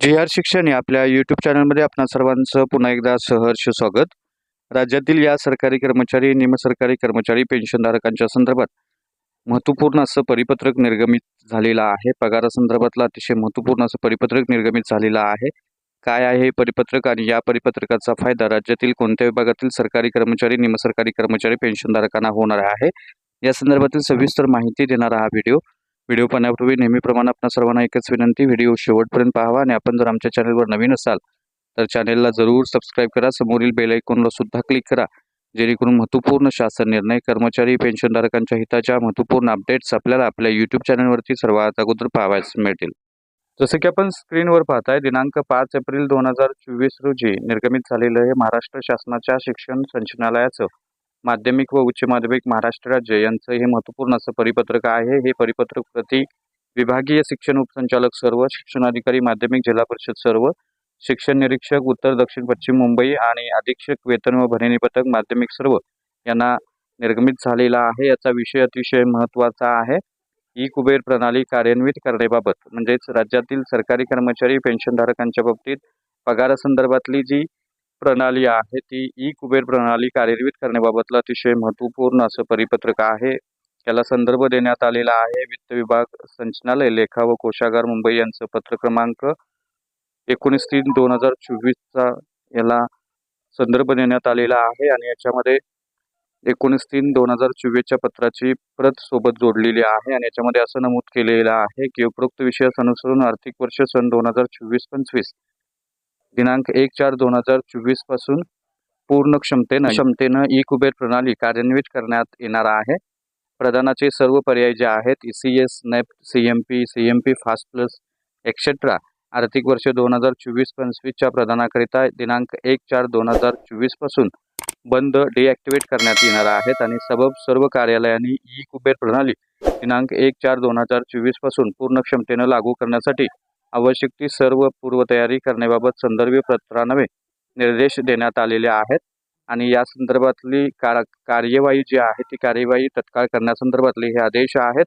जी R शिक्षण या आपल्या यूट्यूब चॅनलमध्ये आपणा सर्वांचं पुन्हा एकदा सहर्ष स्वागत. राज्यातील या सरकारी कर्मचारी निमसरकारी कर्मचारी पेन्शनधारकांच्या संदर्भात महत्त्वपूर्ण असं परिपत्रक निर्गमित झालेलं आहे. पगारासंदर्भातलं अतिशय महत्त्वपूर्ण असं परिपत्रक निर्गमित झालेलं आहे. काय आहे हे परिपत्रक आणि या परिपत्रकाचा फायदा राज्यातील कोणत्या विभागातील सरकारी कर्मचारी निमसरकारी कर्मचारी पेन्शनधारकांना होणार आहे? या संदर्भातील सविस्तर माहिती देणारा हा व्हिडिओ व्हिडिओ पाहण्यापूर्वी नेहमीप्रमाणे आपण सर्वांना एकच विनंती व्हिडिओ शेवटपर्यंत पाहावा आणि आपण जर आमच्या चॅनलवर नवीन असाल तर चॅनेलला जरूर सबस्क्राईब करा. समोरील बेल आयकॉनला सुद्धा क्लिक करा जेणेकरून महत्त्वपूर्ण शासन निर्णय कर्मचारी पेन्शनधारकांच्या हिताच्या महत्त्वपूर्ण अपडेट्स आपल्याला आपल्या यूट्यूब चॅनलवरती सर्वात अगोदर पाहावयास मिळतील. जसं की आपण स्क्रीनवर पाहताय दिनांक पाच एप्रिल दोन हजार चोवीस रोजी निर्गमित झालेलं हे महाराष्ट्र शासनाच्या शिक्षण संचालनालयाचं माध्यमिक व उच्च माध्यमिक महाराष्ट्र राज्य यांचं हे महत्त्वपूर्ण असं परिपत्रक आहे. हे परिपत्रक प्रति विभागीय शिक्षण उपसंचालक सर्व शिक्षणाधिकारी माध्यमिक जिल्हा परिषद सर्व शिक्षण निरीक्षक उत्तर दक्षिण पश्चिम मुंबई आणि अधीक्षक वेतन व भरणी पथक माध्यमिक सर्व यांना निर्गमित झालेला आहे. याचा विषय अतिशय महत्त्वाचा आहे. ई कुबेर प्रणाली कार्यान्वित करण्याबाबत म्हणजेच राज्यातील सरकारी कर्मचारी पेन्शनधारकांच्या बाबतीत पगारासंदर्भातली जी प्रणाली आहे ती ई कुबेर प्रणाली कार्यान्वित करण्याबाबतला अतिशय महत्त्वपूर्ण असं परिपत्रक आहे. याला संदर्भ देण्यात आलेला आहे. वित्त विभाग संचनालय लेखा व कोशागार मुंबई यांचं पत्र क्रमांक एकोणीस तीन दोन हजार चोवीसचा याला संदर्भ देण्यात आलेला आहे आणि याच्यामध्ये एकोणीस तीन दोन हजार चोवीसच्या पत्राची प्रत सोबत जोडलेली आहे आणि याच्यामध्ये असं नमूद केलेलं आहे की उपरोक्त विषयास अनुसरून आर्थिक वर्ष सन दोन हजार चोवीस पंचवीस दिनांक एक चार दोन हजार चोवीसपासून पूर्ण क्षमतेनं क्षमतेनं ई कुबेर प्रणाली कार्यान्वित करण्यात येणार आहे. प्रदानाचे सर्व पर्याय जे आहेत ई सी एस नेप C M P C M P fast plus etcetera आर्थिक वर्ष दोन हजार चोवीस पंचवीसच्या प्रदानाकरिता दिनांक एक चार दोन हजार चोवीसपासून बंद डिॲक्टिवेट करण्यात येणार आहेत आणि सबब सर्व कार्यालयांनी ई कुबेर प्रणाली दिनांक एक चार दोन हजार चोवीसपासून पूर्ण क्षमतेनं लागू करण्यासाठी आवश्यक ती सर्व पूर्वतयारी करण्याबाबत संदर्भ पत्रानवे निर्देश देण्यात आलेले आहेत. आणि या संदर्भातली का कार्यवाही जी आहे ती कार्यवाही तत्काळ करण्यासंदर्भातले हे आदेश आहेत.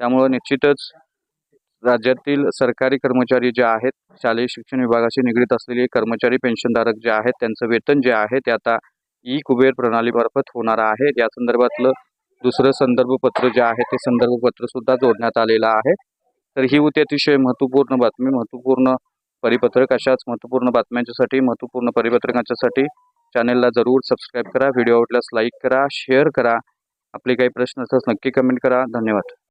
त्यामुळं निश्चितच राज्यातील सरकारी कर्मचारी जे आहेत शालेय शिक्षण विभागाशी निगडीत असलेले कर्मचारी पेन्शनधारक जे आहेत त्यांचं वेतन जे आहे ते आता ई कुबेर प्रणालीमार्फत होणार आहे. या संदर्भातलं दुसरं संदर्भपत्र जे आहे ते संदर्भपत्रसुद्धा सुद्धा जोडण्यात आलेलं आहे. तर ही होती अतिशय महत्त्वपूर्ण बातमी महत्त्वपूर्ण परिपत्रक अशाच महत्त्वपूर्ण बातम्यांच्यासाठी महत्त्वपूर्ण परिपत्रकांच्यासाठी चॅनेलला जरूर सबस्क्राईब करा. व्हिडिओ आवडल्यास लाईक करा शेअर करा. आपले काही प्रश्न असल्यास नक्की कमेंट करा. धन्यवाद.